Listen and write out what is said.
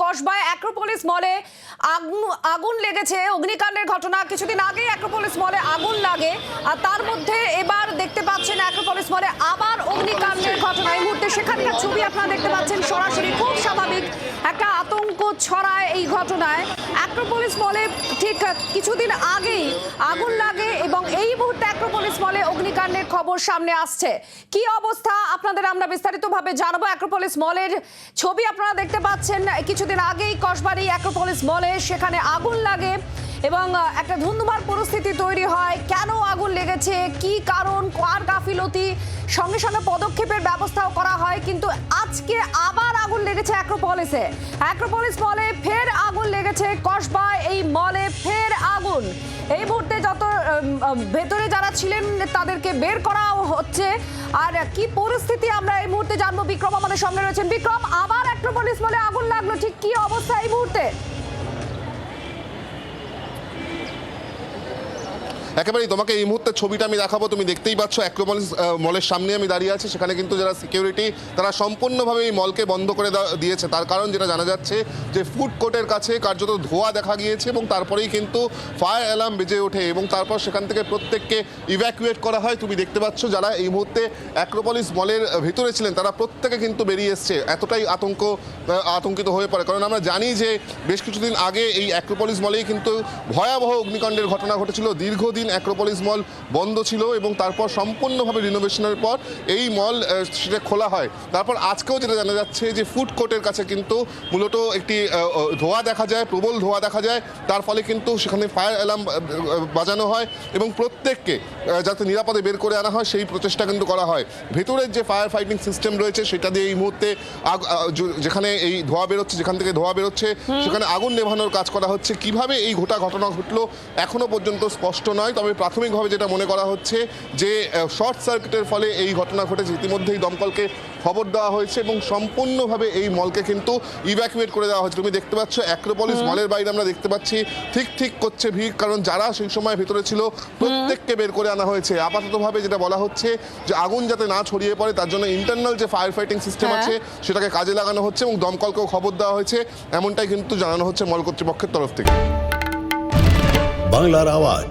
কসবায় Acropolis মলে আগুন আগুন লেগেছে, অগ্নিকাণ্ডের ঘটনা। কিছুদিন আগেই অ্যাক্রোপলিস মলে আগুন লাগে, আর তার মধ্যে এবার দেখতে পাচ্ছেন অ্যাক্রোপলিস মলে আবার অগ্নিকাণ্ডের ঘটনা। এই মুহূর্তে সেখানকার ছবি আপনারা দেখতে পাচ্ছেন, সরাসরি খুব স্বাভাবিক একটা আতঙ্ক ছড়ায় এই ঘটনায়। অ্যাক্রোপলিস মলে ঠিক কিছুদিন আগেই এবং এই মুহূর্তে অ্যাক্রোপলিস মলে অগ্নিকাণ্ডের খবর সামনে আসছে। কি অবস্থা? আপনাদের আমরা বিস্তারিতভাবে জানাব অ্যাক্রোপলিস মলের ছবি। আপনারা দেখতে পাচ্ছেন, কিছুদিন আগেই কসবাড়ি অ্যাক্রোপলিস মলে সেখানে আগুন লাগে এবং একটা ধুন্ধুমার পরিস্থিতি তৈরি হয়। কেন আগুন লেগেছে? কি কারণ? কার গাফিলতি? সঙ্গে সঙ্গে পদক্ষেপের ব্যবস্থাও করা হয়। কিন্তু আজকে আবার আগুন লেগেছে অ্যাক্রোপলিসে অ্যাক্রোপলিস মলে ফের আগুন লেগেছে কসবায় এই মলে ফের আগুন। এই মুহূর্তে যত ভেতরে যারা ছিলেন, তাদেরকে বের করা হচ্ছে। আর কি পরিস্থিতি আমরা এই মুহূর্তে জানব? বিক্রম আমাদের সঙ্গে রয়েছেন। বিক্রম, আবার অ্যাক্রোপলিস মলে আগুন লাগল। ঠিক কি অবস্থা এই মুহূর্তে? একেবারেই তোমাকে এই মুহূর্তে ছবিটা আমি দেখাবো, তুমি দেখতেই পাচ্ছ, অ্যাক্রোপলিস মলের সামনে আমি দাঁড়িয়ে আছি, সেখানে কিন্তু যারা সিকিউরিটি তারা সম্পূর্ণভাবে এই মলকে বন্ধ করে দিয়েছে। তার কারণ যেটা জানা যাচ্ছে যে ফুড কোর্টের কাছে কার্যত ধোঁয়া দেখা গিয়েছে এবং তারপরেই কিন্তু ফায়ার অ্যালার্ম বেজে ওঠে এবং তারপর সেখান থেকে প্রত্যেককে ইভ্যাকুয়েট করা হয়। তুমি দেখতে পাচ্ছ যারা এই মুহূর্তে অ্যাক্রোপলিস মলের ভিতরে ছিলেন, তারা প্রত্যেকে কিন্তু বেরিয়ে এসছে। এতটাই আতঙ্ক আতঙ্কিত হয়ে পড়ে। কারণ আমরা জানি যে বেশ কিছুদিন আগে এই অ্যাক্রোপলিস মলেই কিন্তু ভয়াবহ অগ্নিকাণ্ডের ঘটনা ঘটেছিল। দীর্ঘদিন অ্যাক্রোপলিস মল বন্ধ ছিল এবং তারপর সম্পূর্ণভাবে রিনোভেশনের পর এই মল সেটা খোলা হয়। তারপর আজকেও যেটা জানা যাচ্ছে যে ফুড কোর্টের কাছে কিন্তু মূলত একটি ধোঁয়া দেখা যায় প্রবল ধোঁয়া দেখা যায়। তার ফলে কিন্তু সেখানে ফায়ার অ্যালার্ম বাজানো হয় এবং প্রত্যেককে যাতে নিরাপদে বের করে আনা হয় সেই প্রচেষ্টা কিন্তু করা হয়। ভেতরের যে ফায়ার ফাইটিং সিস্টেম রয়েছে সেটা দিয়ে এই মুহূর্তে যেখানে এই ধোঁয়া বেরোচ্ছে যেখান থেকে ধোঁয়া বেরোচ্ছে সেখানে আগুন নেভানোর কাজ করা হচ্ছে। কীভাবে এই ঘটা ঘটনা ঘটলো এখনও পর্যন্ত স্পষ্ট নয়। তবে প্রাথমিকভাবে যেটা মনে করা হচ্ছে যে শর্ট সার্কিটের ফলে এই ঘটনা ঘটেছে। ইতিমধ্যেই দমকলকে খবর দেওয়া হয়েছে এবং সম্পূর্ণভাবে এই মলকে কিন্তু ইভ্যাকুয়েট করে দেওয়া হয়েছে। তুমি দেখতে পাচ্ছ অ্যাক্রোপলিস মলের বাইরে আমরা দেখতে পাচ্ছি ঠিক ঠিক করছে ভিড় কারণ যারা সেই সময় ভেতরে ছিল প্রত্যেককে বের করে আনা হয়েছে। আপাততভাবে যেটা বলা হচ্ছে যে আগুন যাতে না ছড়িয়ে পড়ে তার জন্য ইন্টারনাল যে ফায়ার ফাইটিং সিস্টেম। আছে সেটাকে কাজে লাগানো হচ্ছে এবং দমকলকেও খবর দেওয়া হয়েছে। এমনটাই কিন্তু জানানো হচ্ছে মল কর্তৃপক্ষের তরফ থেকে। বাংলার আওয়াজ।